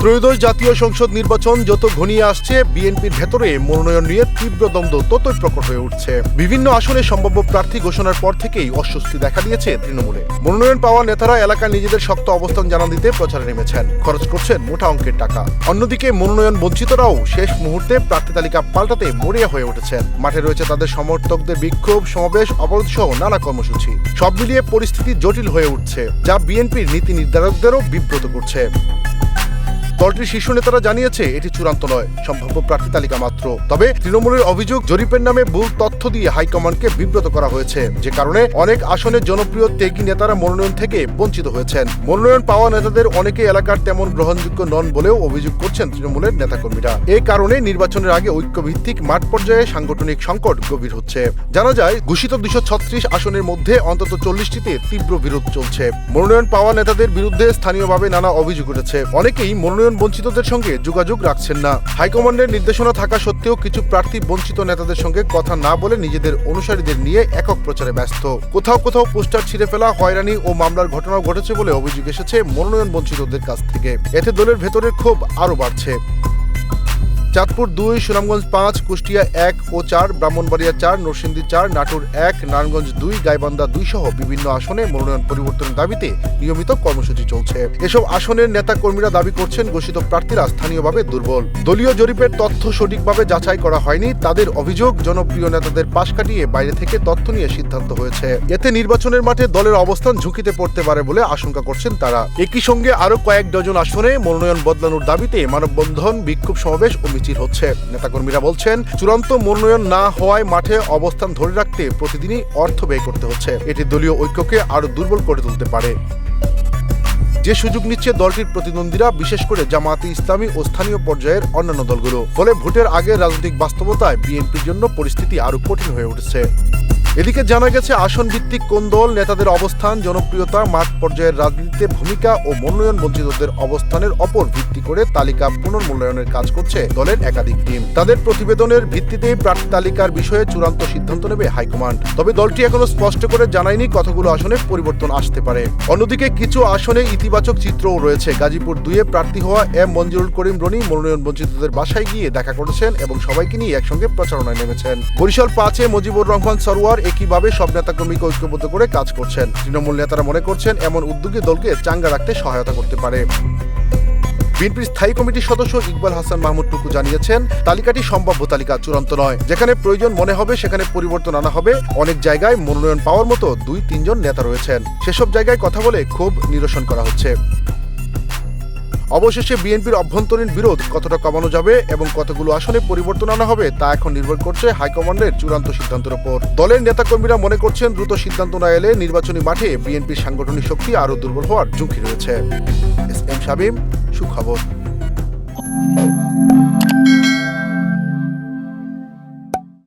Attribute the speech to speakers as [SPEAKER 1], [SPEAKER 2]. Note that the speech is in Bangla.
[SPEAKER 1] ত্রয়োদশ জাতীয় সংসদ নির্বাচন যত ঘনিয়ে আসছে, বিএনপির ভেতরে মনোনয়ন নিয়ে তীব্র দ্বন্দ্ব ততই প্রকট হয়ে উঠছে। বিভিন্ন আসনে সম্ভাব্য প্রার্থী ঘোষণার পর থেকেই অস্বস্তি দেখা দিয়েছে তৃণমূলে। মনোনয়ন পাওয়া নেতারা এলাকায় নিজেদের শক্ত অবস্থান জানান দিতে প্রচারে নেমেছেন। খরচ করছেন মোটা অঙ্কের টাকা। অন্যদিকে মনোনয়ন বঞ্চিতরাও শেষ মুহূর্তে প্রার্থী তালিকা পাল্টাতে মরিয়া হয়ে উঠেছেন। মাঠে রয়েছে তাদের সমর্থকদের বিক্ষোভ, সমাবেশ অবরোধ সহ নানা কর্মসূচি। সব মিলিয়ে পরিস্থিতি জটিল হয়ে উঠছে, যা বিএনপির নীতি নির্ধারকদেরও বিব্রত করছে। দলটির শীর্ষ নেতারা জানিয়েছে, এটি চূড়ান্ত নয়, সম্ভাব্য প্রার্থী তালিকা মাত্র। তবে তৃণমূলের অভিযোগ, জরিপের নামে ভুল তথ্য দিয়ে হাইকমান্ডকে বিব্রত করা হয়েছে। যে কারণে অনেক আসনে জনপ্রিয় ত্যাগী নেতারা মনোনয়ন থেকে বঞ্চিত হয়েছেন। মনোনয়ন পাওয়া নেতাদের অনেকে এলাকার তেমন গ্রহণযোগ্য নন বলেও অভিযোগ করছেন তৃণমূলের নেতাকর্মীরা। এই কারণে নির্বাচনের আগে ঐক্যভিত্তিক মাঠ পর্যায়ে সাংগঠনিক সংকট গভীর হচ্ছে। জানা যায়, ঘোষিত দুশো আসনের মধ্যে অন্তত চল্লিশটিতে তীব্র বিরোধ চলছে। মনোনয়ন পাওয়া নেতাদের বিরুদ্ধে স্থানীয়ভাবে নানা অভিযোগ উঠেছে। অনেকেই মনোনয়ন বঞ্চিতদের সঙ্গে যোগাযোগ রাখছেন না। হাইকমান্ডের নির্দেশনা থাকা সত্ত্বেও কিছু প্রার্থী বঞ্চিত নেতাদের সঙ্গে কথা না বলে নিজেদের অনুসারীদের নিয়ে একক প্রচারে ব্যস্ত। কোথাও কোথাও পোস্টার ছিঁড়ে ফেলা, হয়রানি ও মামলার ঘটনাও ঘটেছে বলে অভিযোগ এসেছে মনোনয়ন বঞ্চিতদের কাছ থেকে। এতে দলের ভেতরের ক্ষোভ আরও বাড়ছে। চাঁদপুর দুই, সুনামগঞ্জ পাঁচ, কুষ্টিয়া এক ও চার, ব্রাহ্মণবাড়িয়া চার, নরসিংদী চার, নাটোর এক, নারায়ণগঞ্জ দুই, গাইবান্ধা দুই সহ বিভিন্ন আসনে মনোনয়ন পরিবর্তনের দাবিতে নিয়মিত কর্মসূচি চলছে। এসব আসনের নেতা কর্মীরা দাবি করছেন, ঘোষিত প্রার্থীরা স্থানীয়ভাবে দুর্বল। দলীয় জরিপের তথ্য সঠিকভাবে যাচাই করা হয়নি। তাদের অভিযোগ, জনপ্রিয় নেতাদের পাশ কাটিয়ে বাইরে থেকে তথ্য নিয়ে সিদ্ধান্ত হয়েছে। এতে নির্বাচনের মাঠে দলের অবস্থান ঝুঁকিতে পড়তে পারে বলে আশঙ্কা করছেন তারা। একই সঙ্গে আরও কয়েক ডজন আসনে মনোনয়ন বদলানোর দাবিতে মানববন্ধন, বিক্ষোভ সমাবেশ ও মিছিল হচ্ছে। নেতাকর্মীরা বলছেন, চূড়ান্ত মনোনয়ন না হওয়ায় মাঠে অবস্থান ধরে রাখতে প্রতিদিনই অর্থ ব্যয় করতে হচ্ছে। এটি দলীয় ঐক্যকে আরও দুর্বল করে তুলতে পারে। যে সুযোগ নিচ্ছে দলটির প্রতিদ্বন্দ্বীরা, বিশেষ করে জামায়াতে ইসলামী ও স্থানীয় পর্যায়ের অন্যান্য দলগুলো। ফলে ভোটের আগে রাজনৈতিক বাস্তবতায় বিএনপির জন্য পরিস্থিতি আরও কঠিন হয়ে উঠেছে। এদিকে জানা গেছে আসন ভিত্তিক কোন দল নেতাদের অবস্থান, জনপ্রিয়তা, মাঠ পর্যায়ের রাজনীতিতে ভূমিকা ও মনোনয়ন বঞ্চিতদের অবস্থানের অপর ভিত্তি করে তালিকা পুনর্মূল্যায়নের কাজ করছে দলের একাধিক টিম। তাদের প্রতিবেদনের ভিত্তিতেই প্রার্থী তালিকার বিষয়ে চূড়ান্ত সিদ্ধান্ত নেবে হাইকমান্ড। তবে দলটি এখনও স্পষ্ট করে জানায়নি কতগুলো আসনে পরিবর্তন আসতে পারে। অন্যদিকে কিছু আসনে ইতিবাচক চিত্রও রয়েছে। গাজীপুর দুইয়ে প্রার্থী হওয়া এম মঞ্জুরুল করিম রনি মনোনয়ন বঞ্চিতদের বাসায় গিয়ে দেখা করেছেন এবং সবাইকে নিয়ে একসঙ্গে প্রচারণায় নেমেছেন। বরিশাল পাঁচে মুজিবুর রহমান সরোয়ার একইভাবে সব নেতাকর্মীকে ঐক্যবদ্ধ করে কাজ করছেন। তৃণমূল নেতারা মনে করছেন এমন উদ্যোগে দলকে চাঙ্গা রাখতে সহায়তা করতে পারে। বিএনপির স্থায়ী কমিটির সদস্য ইকবাল হাসান মাহমুদ টুকু জানিয়েছেন, তালিকাটি সম্ভাব্য তালিকা, চূড়ান্ত নয়। যেখানে প্রয়োজন মনে হবে, সেখানে পরিবর্তন আনা হবে। অনেক জায়গায় মনোনয়ন পাওয়ার মতো দুই তিনজন নেতা রয়েছেন। সেসব জায়গায় কথা বলে ক্ষোভ নিরসন করা হচ্ছে। অবশেষে বিএনপির অভ্যন্তরীণ বিরোধ কতটা কমানো যাবে এবং কতগুলো আসনে পরিবর্তন আনা হবে, তা এখন নির্ভর করছে হাইকমান্ডের চূড়ান্ত সিদ্ধান্তের উপর দলের নেতাকর্মীরা মনে করছেন দ্রুত সিদ্ধান্ত না এলে নির্বাচনী মাঠে বিএনপির সাংগঠনিক শক্তি আরও দুর্বল হওয়ার ঝুঁকি রয়েছে। এস এম সুখবর।